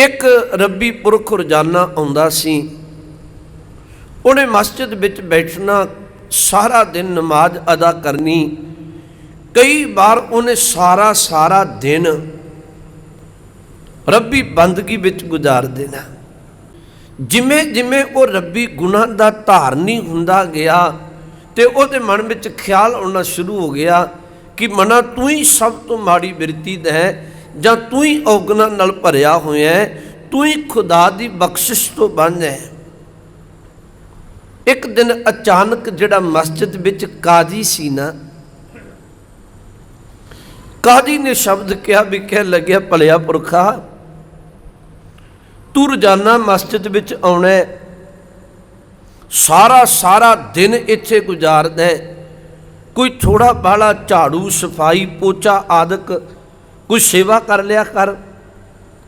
ਇੱਕ ਰੱਬੀ ਪੁਰਖ ਰੋਜ਼ਾਨਾ ਆਉਂਦਾ ਸੀ। ਉਹਨੇ ਮਸਜਿਦ ਵਿੱਚ ਬੈਠਣਾ ਸਾਰਾ ਦਿਨ ਨਮਾਜ਼ ਅਦਾ ਕਰਨੀ। ਕਈ ਵਾਰ ਉਹਨੇ ਸਾਰਾ ਸਾਰਾ ਦਿਨ ਰੱਬੀ ਬੰਦਗੀ ਵਿੱਚ ਗੁਜ਼ਾਰ ਦੇਣਾ। ਜਿਵੇਂ ਜਿਵੇਂ ਉਹ ਰੱਬੀ ਗੁਨਾਹ ਦਾ ਧਾਰਨੀ ਹੁੰਦਾ ਗਿਆ ਤੇ ਉਹਦੇ ਮਨ ਵਿੱਚ ਖਿਆਲ ਆਉਣਾ ਸ਼ੁਰੂ ਹੋ ਗਿਆ ਕਿ ਮਨਾ ਤੂੰ ਹੀ ਸਭ ਤੋਂ ਮਾੜੀ ਬਿਰਤੀ ਦਾ ਹੈ। ਜਾਂ ਤੂੰ ਹੀ ਔਗਣਾ ਨਾਲ ਭਰਿਆ ਹੋਇਆ ਹੈ, ਤੂੰ ਹੀ ਖੁਦਾ ਦੀ ਬਖਸ਼ਿਸ਼ ਤੋਂ ਬੰਦ ਹੈ। ਇੱਕ ਦਿਨ ਅਚਾਨਕ ਜਿਹੜਾ ਮਸਜਿਦ ਵਿੱਚ ਕਾਜ਼ੀ ਸੀ ਨਾ, ਕਾਜ਼ੀ ਨੇ ਸ਼ਬਦ ਕਿਹਾ ਵੀ ਕਹਿ ਲੱਗਿਆ, ਭਲਿਆ ਪੁਰਖਾ, ਤੂੰ ਰੋਜ਼ਾਨਾ ਮਸਜਿਦ ਵਿੱਚ ਆਉਣਾ ਸਾਰਾ ਸਾਰਾ ਦਿਨ ਇੱਥੇ ਗੁਜ਼ਾਰਦਾ ਕੋਈ ਥੋੜਾ ਬਾਹਲਾ ਝਾੜੂ, ਸਫ਼ਾਈ, ਪੋਚਾ ਆਦਿਕ ਕੋਈ ਸੇਵਾ ਕਰ ਲਿਆ ਕਰ।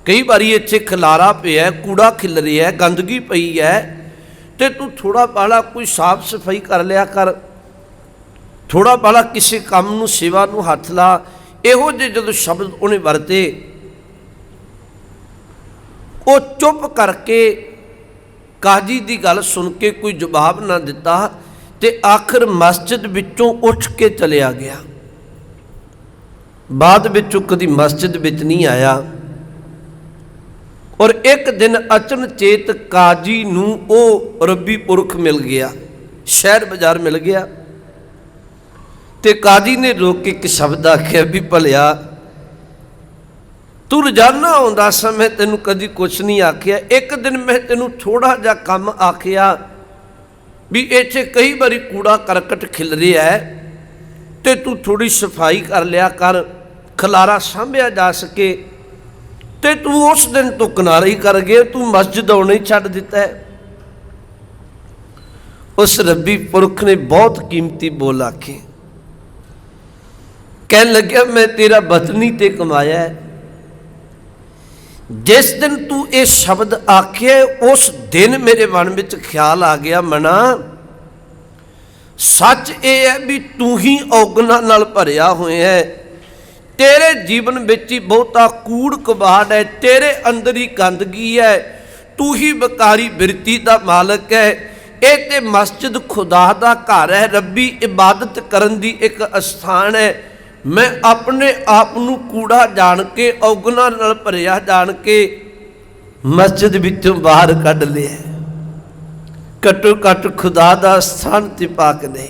ਕਈ ਵਾਰੀ ਇੱਥੇ ਖਲਾਰਾ ਪਿਆ, ਕੂੜਾ ਖਿਲ ਰਿਹਾ, ਗੰਦਗੀ ਪਈ ਹੈ। ਤੇ ਤੂੰ ਥੋੜਾ ਬਾਲਾ ਕੋਈ ਸਾਫ਼ ਸਫ਼ਾਈ ਕਰ ਲਿਆ ਕਰ। ਥੋੜਾ ਬਾਲਾ ਕਿਸੇ ਕੰਮ ਨੂੰ, ਸੇਵਾ ਨੂੰ ਹੱਥ ਲਾ। ਇਹੋ ਜਿਹੇ ਜਦੋਂ ਸ਼ਬਦ ਉਹਨੇ ਵਰਤੇ, ਉਹ ਚੁੱਪ ਕਰਕੇ ਕਾਜੀ ਦੀ ਗੱਲ ਸੁਣ ਕੇ ਕੋਈ ਜਵਾਬ ਨਾ ਦਿੱਤਾ ਤੇ ਆਖਰ ਮਸਜਿਦ ਵਿੱਚੋਂ ਉੱਠ ਕੇ ਚਲਿਆ ਗਿਆ। ਬਾਅਦ ਵਿੱਚ ਉਹ ਕਦੀ ਮਸਜਿਦ ਵਿੱਚ ਨਹੀਂ ਆਇਆ। ਔਰ ਇੱਕ ਦਿਨ ਅਚਨਚੇਤ ਕਾਜੀ ਨੂੰ ਉਹ ਰੱਬੀ ਪੁਰਖ ਮਿਲ ਗਿਆ, ਸ਼ਹਿਰ ਬਾਜ਼ਾਰ ਮਿਲ ਗਿਆ। ਤੇ ਕਾਜੀ ਨੇ ਰੋਕ ਕੇ ਇੱਕ ਸ਼ਬਦ ਆਖਿਆ ਵੀ ਭਲਿਆ, ਤੂੰ ਰੋਜ਼ਾਨਾ ਆਉਂਦਾ ਸਮੇਂ ਤੈਨੂੰ ਕਦੀ ਕੁਛ ਨਹੀਂ ਆਖਿਆ। ਇੱਕ ਦਿਨ ਮੈਂ ਤੈਨੂੰ ਥੋੜਾ ਜਿਹਾ ਕੰਮ ਆਖਿਆ ਵੀ ਇੱਥੇ ਕਈ ਵਾਰੀ ਕੂੜਾ ਕਰਕਟ ਖਿਲ ਰਿਹਾ ਹੈ ਤੇ ਤੂੰ ਥੋੜੀ ਸਫ਼ਾਈ ਕਰ ਲਿਆ ਕਰ। ਖਲਾਰਾ ਸਾਂਭਿਆ ਜਾ ਸਕੇ ਤੇ ਤੂੰ ਉਸ ਦਿਨ ਤੋਂ ਕਿਨਾਰਾ ਹੀ ਕਰ ਗਿਆ ਤੂੰ ਮਸਜਿਦ ਆਉਣਾ ਹੀ ਛੱਡ ਦਿੱਤਾ ਹੈ। ਉਸ ਰੱਬੀ ਪੁਰਖ ਨੇ ਬਹੁਤ ਕੀਮਤੀ ਬੋਲ ਆਖੇ। ਕਹਿਣ ਲੱਗਿਆ, ਮੈਂ ਤੇਰਾ ਬਤਨੀ ਤੇ ਕਮਾਇਆ ਜਿਸ ਦਿਨ ਤੂੰ ਇਹ ਸ਼ਬਦ ਆਖਿਆ ਉਸ ਦਿਨ ਮੇਰੇ ਮਨ ਵਿੱਚ ਖਿਆਲ ਆ ਗਿਆ, ਮਨਾ। ਸੱਚ ਇਹ ਹੈ ਵੀ ਤੂੰ ਹੀ ਔਗਣਾ ਨਾਲ ਭਰਿਆ ਹੋਇਆ ਹੈ। ਤੇਰੇ ਜੀਵਨ ਵਿੱਚ ਹੀ ਬਹੁਤਾ ਕੂੜ ਕਬਾੜ ਹੈ, ਤੇਰੇ ਅੰਦਰ ਹੀ ਗੰਦਗੀ ਹੈ। ਤੂੰ ਹੀ ਬਕਾਰੀ ਬਿਰਤੀ ਦਾ ਮਾਲਕ ਹੈ। ਇਹ ਤੇ ਮਸਜਿਦ ਖੁਦਾ ਦਾ ਘਰ ਹੈ, ਰੱਬੀ ਇਬਾਦਤ ਕਰਨ ਦੀ ਇੱਕ ਅਸਥਾਨ ਹੈ। ਮੈਂ ਆਪਣੇ ਆਪ ਨੂੰ ਕੂੜਾ ਜਾਣ ਕੇ, ਔਗਣਾ ਨਾਲ ਭਰਿਆ ਜਾਣ ਕੇ ਮਸਜਿਦ ਵਿੱਚੋਂ ਬਾਹਰ ਕੱਢ ਲਿਆ। ਘੱਟੋ ਘੱਟ ਖੁਦਾ ਦਾ ਸਥਾਨ ਤੇ ਪਾਕ ਨੇ